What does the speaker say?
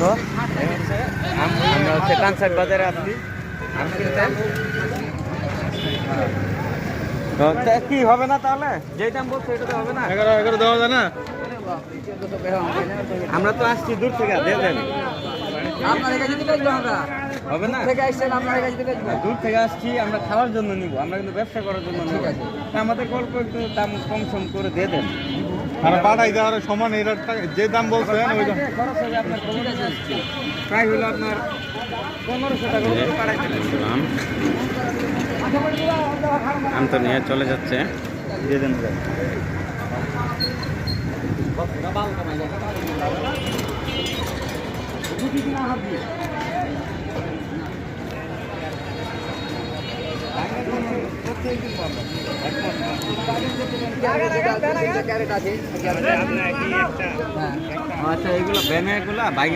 তো আমরা হচ্ছে কানসাট বাজারে আসছি তো কি হবে না তাহলে? যেই দাম বলছো এটা তো হবে না। এগারো এগারো দেওয়া যায় না? আমরা তো আসছি দূর থেকে আমরা। হবে না? দূর থেকে আসছি আমরা খাওয়ার জন্য নিব আমরা কিন্তু ব্যবসা করার জন্য নিব। তা আমাদের অল্প একটু দাম কম সম করে দিয়ে দেন। আর পাঠাই দেওয়ার সমান এই রেটটা যে দাম বলছেন ওই দাম। আপনার প্রায় হলো আপনার পনেরোশো টাকা। আম তো নিয়ে চলে যাচ্ছে। দিয়ে দেন আচ্ছা এগুলো ব্যানারগুলো বাইক